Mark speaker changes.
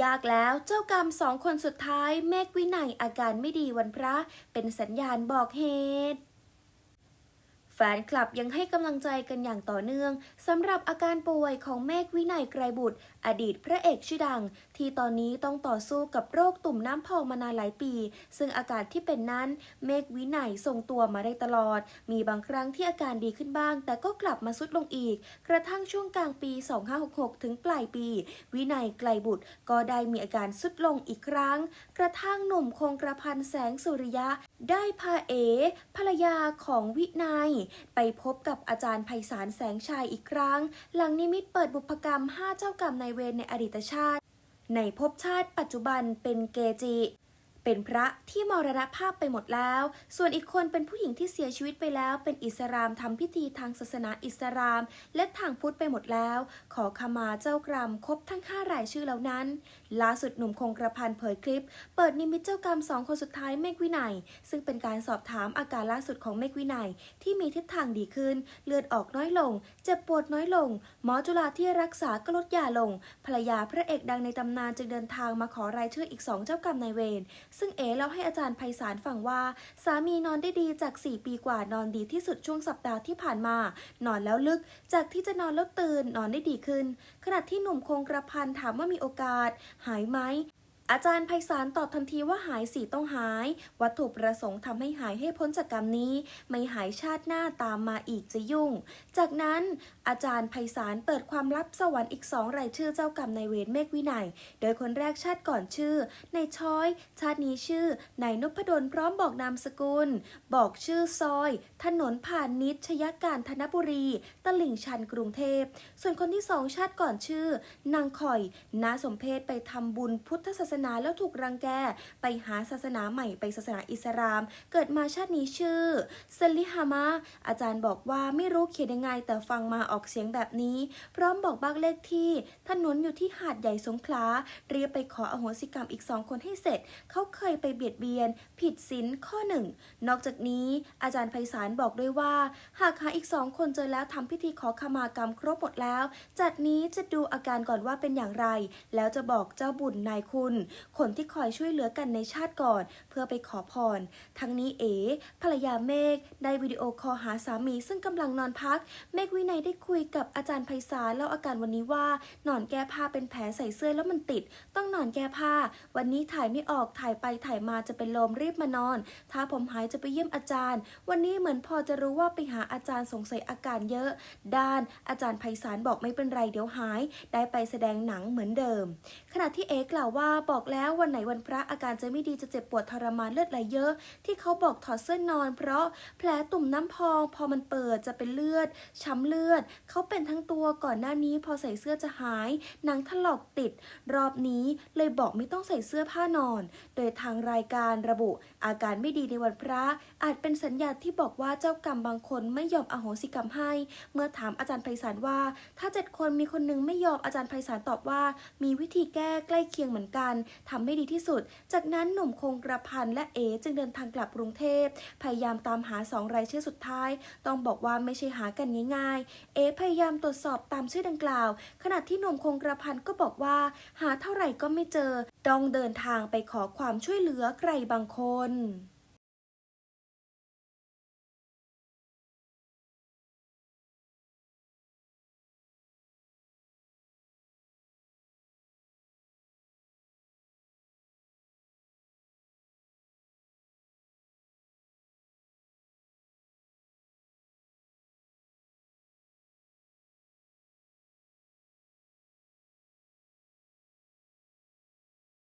Speaker 1: ยากแล้วเจ้ากรรมสองคนสุดท้ายเมฆวินัยอาการไม่ดีวันพระ เป็นสัญญาณบอกเหตุ แฟนคลับยังให้กำลังใจกันอย่างต่อเนื่องสำหรับอาการป่วยของเมฆวินัยไกรบุตร อดีตพระเอกชื่อดัง ที่ตอนนี้ต้องต่อสู้กับโรคตุ่มน้ำพองมานานหลายปี ซึ่งอาการที่เป็นนั้น เมฆวินัยทรงตัวมาได้ตลอด มีบางครั้งที่อาการดีขึ้นบ้าง แต่ก็กลับมาสุดลงอีก กระทั่งช่วงกลางปี 2566 ถึงปลายปี วินัยไกลบุตรก็ได้มีอาการสุดลงอีกครั้ง กระทั่งหนุ่มคงกระพันแสงสุริยะ ได้พาเอภรรยาของวินัยไปพบกับอาจารย์ไพศาลแสงชัยอีกครั้ง หลังนิมิตเปิดบุพกรรม 5 เจ้ากรรมนายเวรในอดีตชาติ ในภพชาติปัจจุบันเป็นเกจิ เป็นพระที่มรณภาพไปหมดแล้ว ส่วนอีกคนเป็นผู้หญิงที่เสียชีวิตไปแล้ว เป็นอิสลามทำพิธีทางศาสนาอิสลาม และทางพุทธไปหมดแล้ว ขอขมาเจ้ากรรมครบทั้ง5รายชื่อแล้วนั้น ล่าสุดหนุ่มคงกระพันเผยคลิป เปิดนิมิตเจ้ากรรมสองคนสุดท้ายเมฆวินัย ซึ่งเป็นการสอบถามอาการล่าสุดของเมฆวินัย ที่มีทิศทางดีขึ้น เลือดออกน้อยลง เจ็บปวดน้อยลง หมอจุฬาที่รักษาก็ลดยาลง ภรรยาพระเอกดังในตำนานจึงเดินทางมาขอรายชื่ออีกสองเจ้ากรรมนายเวรซึ่งเอ๋เล่าให้อาจารย์ไพศาลฟังว่า สามีนอนได้ดีจาก 4 ปีกว่านอนดีที่สุดช่วงสัปดาห์ที่ผ่านมา นอนแล้วลึก จากที่จะนอนแล้วตื่นนอนได้ดีขึ้น ขณะที่หนุ่มคงกระพันถามว่ามีโอกาส หายไหม อาจารย์ไพศาลตอบทันทีว่าหายสิต้องหาย วัตถุประสงค์ทำให้หายให้พ้นจากกรรมนี้ ไม่หายชาติหน้าตามมาอีกจะยุ่ง จากนั้นอาจารย์ไพศาลเปิดความลับสวรรค์อีกสองรายชื่อเจ้ากรรมนายเวรเมฆวินัย โดยคนแรกชาติก่อนชื่อในายช้อย ชาตินี้ชื่อนายนพดลพร้อมบอกนามสกุล บอกชื่อซอย ถนนผ่านนิชยการธนบุรี ตลิ่งชันกรุงเทพ ส่วนคนที่สองชาติก่อนชื่อนางข่อยนาสมเพศไปทำบุญพุทธศาสนาแล้วถูกรังแก ไปหาศาสนาใหม่ไปศาสนาอิสลาม เกิดมาชาตินี้ชื่อซลิฮามาอาจารย์บอกว่าไม่รู้เขียนยังไงแต่ฟังมาออกเสียงแบบนี้ พร้อมบอกบ้านเลขที่ ถนนอยู่ที่หาดใหญ่สงขลา เรียกไปขออโหสิกรรมอีกสองคนให้เสร็จ เขาเคยไปเบียดเบียน ผิดศีลข้อหนึ่ง นอกจากนี้อาจารย์ไพศาลบอกด้วยว่า หากหาอีกสองคนเจอแล้วทำพิธีขอขมากรรมครบหมดแล้วจากนี้จะดูอาการก่อนว่าเป็นอย่างไร แล้วจะบอกเจ้าบุญนายคุณคนที่คอยช่วยเหลือกันในชาติก่อน เพื่อไปขอพร ทั้งนี้เอ๋ภรรยาเมฆได้วิดีโอคอลหาสามี ซึ่งกำลังนอนพัก เมฆวินัยได้คุยกับอาจารย์ไพศาลแล้วอาการวันนี้ว่า นอนแก้ผ้าเป็นแผลใส่เสื้อแล้วมันติด ต้องนอนแก้ผ้า วันนี้ถ่ายไม่ออกถ่ายไปถ่ายมาจะเป็นลมรีบมานอน ถ้าผมหายจะไปเยี่ยมอาจารย์ วันนี้เหมือนพอจะรู้ว่าไปหาอาจารย์สงสัยอาการเยอะ ด้านอาจารย์ไพศาลบอกไม่เป็นไรเดี๋ยวหาย ได้ไปแสดงหนังเหมือนเดิม ขณะที่เอกล่าวว่าบอกแล้ววันไหนวันพระอาการจะไม่ดีจะเจ็บปวดทรมานเลือดไหลเยอะ ที่เขาบอกถอดเสื้อนอน เพราะแผลตุ่มน้ำพอง พอมันเปิดจะเป็นเลือด ช้ำเลือด เขาเป็นทั้งตัวก่อนหน้านี้ พอใส่เสื้อจะหายหนังถลอกติด รอบนี้เลยบอกไม่ต้องใส่เสื้อผ้านอน โดยทางรายการระบุ อาการไม่ดีในวันพระ อาจเป็นสัญญาณที่บอกว่าเจ้ากรรมบางคนไม่ยอมอโหสิกรรมให้ เมื่อถามอาจารย์ไพศาลว่า ถ้าเจ็ดคนมีคนหนึงไม่ยอมอาจารย์ไพศาลตอบว่า มีวิธีแก้ใกล้เคียงเหมือนกันทำให้ดีที่สุด จากนั้นหนุ่มคงกระพันและเอจึงเดินทางกลับกรุงเทพ พยายามตามหาสองรายชื่อสุดท้าย ต้องบอกว่าไม่ใช่หากันง่ายๆ เอพยายามตรวจสอบตามชื่อดังกล่าว ขณะที่หนุ่มคงกระพันก็บอกว่า หาเท่าไหร่ก็ไม่เจอ ต้องเดินทางไปขอความช่วยเหลือใครบางคน